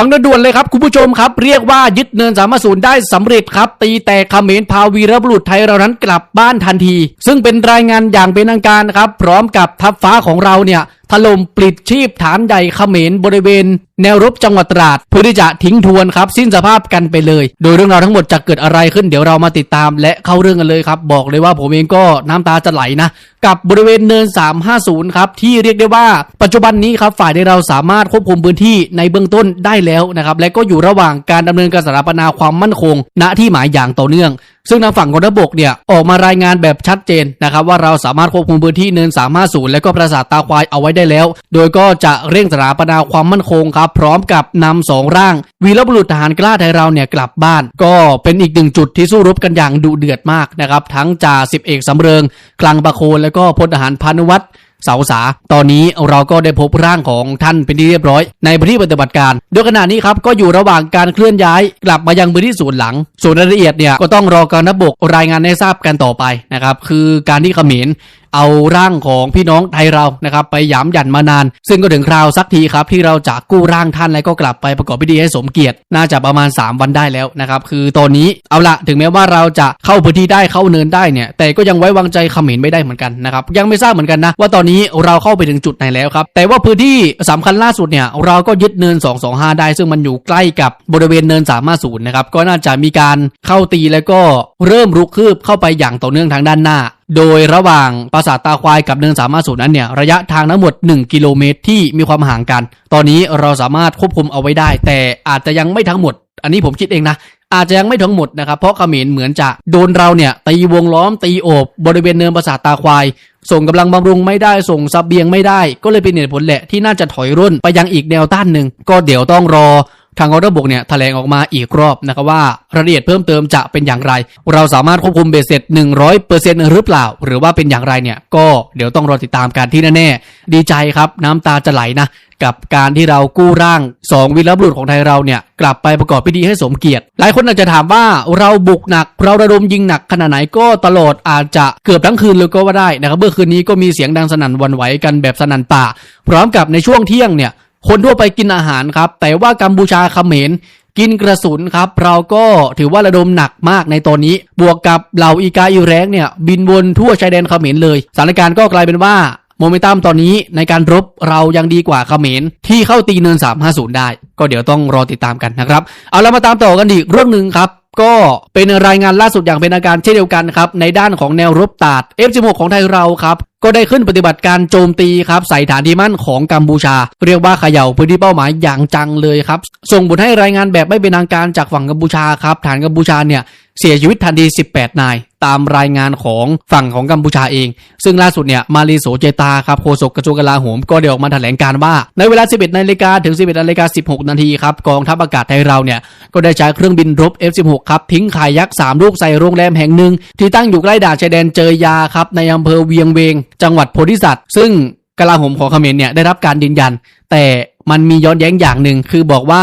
ฟังด่วนๆเลยครับ คุณผู้ชมครับ เรียกว่ายึดเนินสามศูนย์ได้สำเร็จครับ ตีแต่เขมรพาวีรบุรุษไทยเรานั้นกลับบ้านทันที ซึ่งเป็นรายงานอย่างเป็นทางการนะครับ พร้อมกับทัพฟ้าของเราเนี่ย ถล่มปลิดชีพฐานใหญ่เขมรบริเวณ แนวรบจังหวัดตราดเพื่อที่จะทิ้งทวนครับ สิ้นสภาพกันไปเลย โดยเรื่องราวทั้งหมดจะเกิดอะไรขึ้นเดี๋ยวเรามาติดตามและเข้าเรื่องกันเลยครับบอกเลยว่าผมเองก็น้ำตาจะไหลนะกับบริเวณเนิน 350 ครับ ที่เรียกได้ว่าปัจจุบันนี้ครับฝ่ายในเราสามารถควบคุมพื้นที่ในเบื้องต้นได้แล้วนะครับและก็อยู่ระหว่างการดำเนินการสถาปนาความมั่นคง ณที่หมายอย่างต่อเนื่อง ซึ่งทางฝั่งกองทัพบกเนี่ยออกมารายงานแบบชัดเจนนะครับว่าเราสามารถควบคุมพื้นที่เนิน 350 และก็ปราสาทตาควายเอาไว้ได้แล้ว โดยก็จะเร่งสถาปนาความมั่นคงครับพร้อมกับนำสองร่าง วีรบุรุษทหารกล้าไทยเราเนี่ยกลับบ้าน ก็เป็นอีกหนึ่งจุดที่สู้รบกันอย่างดุเดือดมากนะครับทั้งจ่าสิบเอกสำเริง กลางประโคนและก็พลทหารพานุวัฒน์ เสาสา ตอนนี้เราก็ได้พบร่างของท่านเป็นที่เรียบร้อย ในพื้นที่ปฏิบัติการ โดยขณะนี้ครับก็อยู่ระหว่างการเคลื่อนย้ายกลับมายังพื้นที่ศูนย์หลัง ส่วนรายละเอียดเนี่ยก็ต้องรอการนับบกรายงานให้ทราบกันต่อไปนะครับคือการที่เขมร เอาร่างของพี่น้องไทยเรานะครับไปหยามหยันมานาน ซึ่งก็ถึงคราวสักทีครับที่เราจะกู้ร่างท่านและก็กลับไปประกอบพิธีให้สมเกียรติ น่าจะประมาณ 3 วันได้แล้วนะครับคือตอนนี้เอาละถึงแม้ว่าเราจะเข้าพื้นที่ได้เข้าเนินได้เนี่ยแต่ก็ยังไว้วางใจเขมรไม่ได้เหมือนกันนะครับยังไม่ทราบเหมือนกันนะว่าตอนนี้เราเข้าไปถึงจุดไหนแล้วครับแต่ว่าพื้นที่สำคัญล่าสุดเนี่ยเราก็ยึดเนิน 225 ได้ ซึ่งมันอยู่ใกล้กับบริเวณเนิน350นะครับก็น่าจะมีการเข้าตีแล้วก็เริ่มรุกคืบเข้าไปอย่างต่อเนื่องทางด้านหน้า โดยระหว่างปราสาทตาควายกับเนินสามารถสูนนั้นเนี่ยระยะทางทั้งหมด 1 กิโลเมตรที่มีความห่างกัน ตอนนี้เราสามารถควบคุมเอาไว้ได้ แต่อาจจะยังไม่ทั้งหมด อันนี้ผมคิดเองนะอาจจะยังไม่ทั้งหมดนะครับเพราะเขมรเหมือนจะโดนเราเนี่ยตีวงล้อมตีโอบบริเวณเนินปราสาทตาควาย ส่งกำลังบำรุงไม่ได้ส่งซับเบียงไม่ได้ ก็เลยเป็นเหตุผลแหละที่น่าจะถอยร่นไปยังอีกแนวต้านหนึ่งก็เดี๋ยวต้องรอ ทางกองทัพบกเนี่ยแถลงออกมาอีกรอบนะครับว่ารายละเอียดเพิ่มเติมจะเป็นอย่างไร เราสามารถควบคุมเบสเสร็จ 100%หรือเปล่า หรือว่าเป็นอย่างไรเนี่ยก็เดี๋ยวต้องรอติดตามกันที่แน่ๆดีใจครับน้ำตาจะไหลนะกับการที่เรากู้ร่าง 2วีรบุรุษของไทยเราเนี่ยกลับไปประกอบพิธีให้สมเกียรติ หลายคนอาจจะถามว่าเราบุกหนัก เราระดมยิงหนักขนาดไหนก็ตลอดอาจจะเกือบทั้งคืนเลยก็ว่าได้นะครับเมื่อคืนนี้ก็มีเสียงดังสนั่นวันไหวกันแบบสนั่นป่า พร้อมกับในช่วงเที่ยงเนี่ย คนทั่วไปกินอาหารครับ แต่ว่ากัมพูชาเขมรกินกระสุนครับ เราก็ถือว่าระดมหนักมากในตอนนี้ บวกกับเหล่าอีกาอีแรงเนี่ยบินวนทั่วชายแดนเขมรเลยสถานการณ์ก็กลายเป็นว่าโมเมนตัมตอนนี้ในการรบเรายังดีกว่าเขมรที่เข้าตีเนิน 350 ได้ ก็เดี๋ยวต้องรอติดตามกันนะครับ เอาเรามาตามต่อกันอีกเรื่องหนึ่งครับ ก็เป็นรายงานล่าสุดอย่างเป็นทางการเช่นเดียวกันครับในด้านของแนวรบตาด F16 ของไทยเราครับก็ได้ขึ้นปฏิบัติการโจมตีครับใส่ฐานที่มั่นของกัมพูชา เรียกว่าเขย่าพื้นที่เป้าหมายอย่างจังเลยครับ ส่งผลให้รายงานแบบไม่เป็นทางการจากฝั่งกัมพูชาครับฐานกัมพูชาเนี่ยเสียชีวิตทันที 18 นาย ตามรายงานของฝั่งของกัมพูชาเอง ซึ่งล่าสุดเนี่ยมาลีโสเจตาครับโฆษกกระทรวงกลาโหมก็ได้ออกมาแถลงการว่า ในเวลา 11นาฬิกาถึง 11นาฬิกา16 นาทีครับกองทัพอากาศไทยเราเนี่ยก็ได้ใช้เครื่องบินรบ F16 ครับทิ้งข่ายยักษ์3ลูกใส่โรงแรมแห่งหนึ่ง ที่ตั้งอยู่ใกล้ด่านชายแดนเจยยาครับในอำเภอเวียงเวง จังหวัดโพธิสัตว์ซึ่งกลาโหมของเขมรเนี่ยได้รับการยืนยัน แต่มันมีย้อนแย้งอย่างหนึ่งคือบอกว่า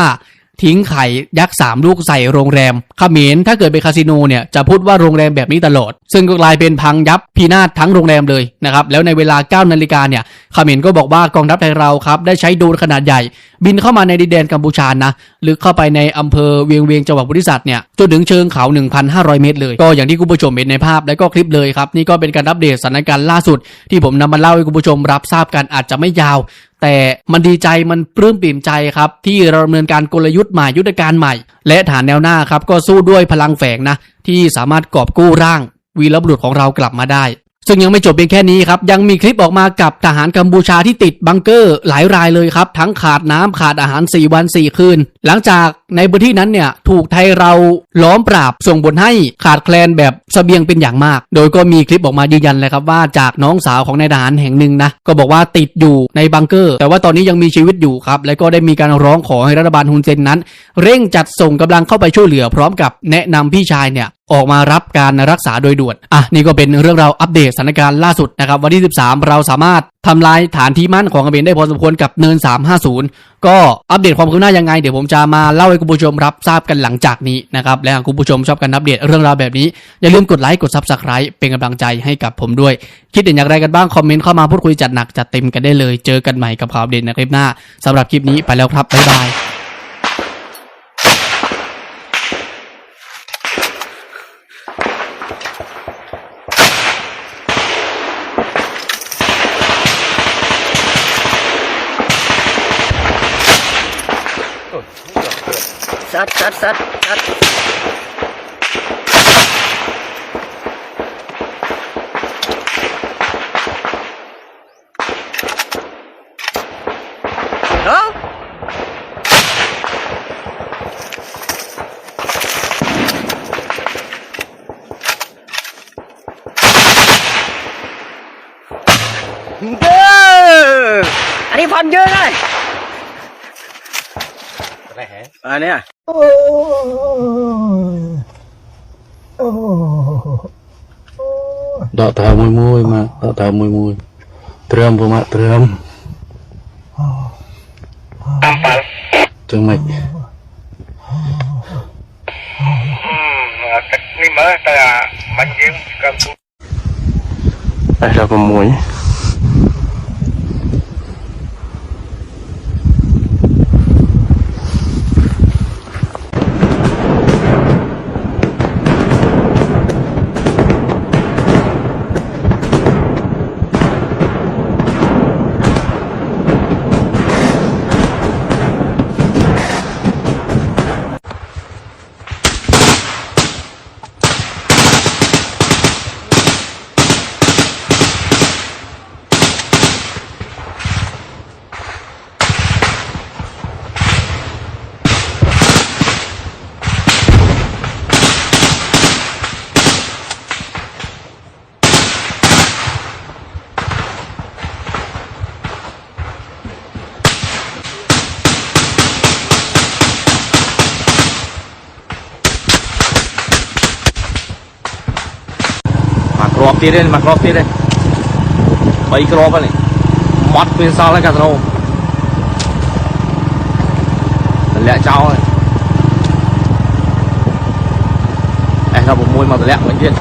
ทิ้งไข่ยักษ์สามลูกใส่โรงแรมเขมรถ้าเกิดเป็นคาสิโนเนี่ยจะพูดว่าโรงแรมแบบนี้ตลอด ซึ่งก็กลายเป็นพังยับพินาศทั้งโรงแรมเลยนะครับแล้วในเวลา 9 นาฬิกาเนี่ยเขมรก็บอกว่ากองทัพไทยเราครับได้ใช้โดรนขนาดใหญ่ บินเข้ามาในดินแดนกัมพูชานะลึกเข้าไปในอำเภอเวียงเวียงจังหวัดบุรีสัตว์เนี่ยจนถึงเชิงเขา 1,500 เมตรเลย ก็อย่างที่คุณผู้ชมเห็นในภาพและก็คลิปเลยครับนี่ก็เป็นการอัปเดตสถานการณ์ล่าสุด ที่ผมนำมาเล่าให้คุณผู้ชมรับทราบกันอาจจะไม่ยาวแต่มันดีใจมันปลื้มปิ่มใจครับ ที่เราดำเนินการกลยุทธ์ใหม่ยุทธการใหม่ และฐานแนวหน้าครับก็สู้ด้วยพลังแฝงนะที่สามารถกอบกู้ร่างวีรบุรุษของเรากลับมาได้ ซึ่งยังไม่จบเพียงแค่นี้ครับ ยังมีคลิปออกมากับทหารกัมพูชาที่ติดบังเกอร์หลายรายเลยครับ ทั้งขาดน้ำขาดอาหาร 4 วัน 4 คืน หลังจากในพื้นที่นั้นเนี่ย ถูกไทยเราล้อมปราบส่งผลให้ขาดแคลนแบบเสบียงเป็นอย่างมาก โดยก็มีคลิปออกมายืนยันเลยครับว่าจากน้องสาวของนายทหารแห่งหนึ่งนะก็บอกว่าติดอยู่ในบังเกอร์ แต่ว่าตอนนี้ยังมีชีวิตอยู่ครับและก็ได้มีการร้องขอให้รัฐบาลฮุนเซนนั้น เร่งจัดส่งกำลังเข้าไปช่วยเหลือพร้อมกับแนะนำพี่ชายเนี่ย ออกมารับการรักษาโดยด่วน อะ นี่ก็เป็นเรื่องราวอัปเดตสถานการณ์ล่าสุดนะครับ วันที่ 13 เราสามารถทำลายฐานที่มั่นของเขมรได้พอสมควรกับเนิน 350 ก็อัปเดตความคืบหน้ายังไง เดี๋ยวผมจะมาเล่าให้คุณผู้ชมรับทราบกันหลังจากนี้นะครับ และหากคุณผู้ชมชอบการอัปเดตเรื่องราวแบบนี้ อย่าลืมกดไลค์กด Subscribe เป็นกำลังใจให้กับผมด้วย คิดเห็นอย่างไรกันบ้างคอมเมนต์เข้ามาพูดคุยจัดหนักจัดเต็มกันได้เลย เจอกันใหม่กับข่าวเดตในคลิปหน้าสำหรับคลิปนี้ไปแล้วครับบ๊ายบาย ซัดซัดซัดซัดเนาะเด้ออันนี้พันเยอะเลย อะไรแฮะอันเนี้ย Dok tahu mui mui mak, dok tahu mui mui. Teram pun mak teram. Tampal. Teng mai. Pemui. Mak crop ទៀតទេមក crop ទៀតទេ3 crop ហ្នឹងម៉ត់ពេលសល់ហើយកាត់រោតម្លាក់ចោលហើយអេដល់6មកតម្លាក់វិញទៀត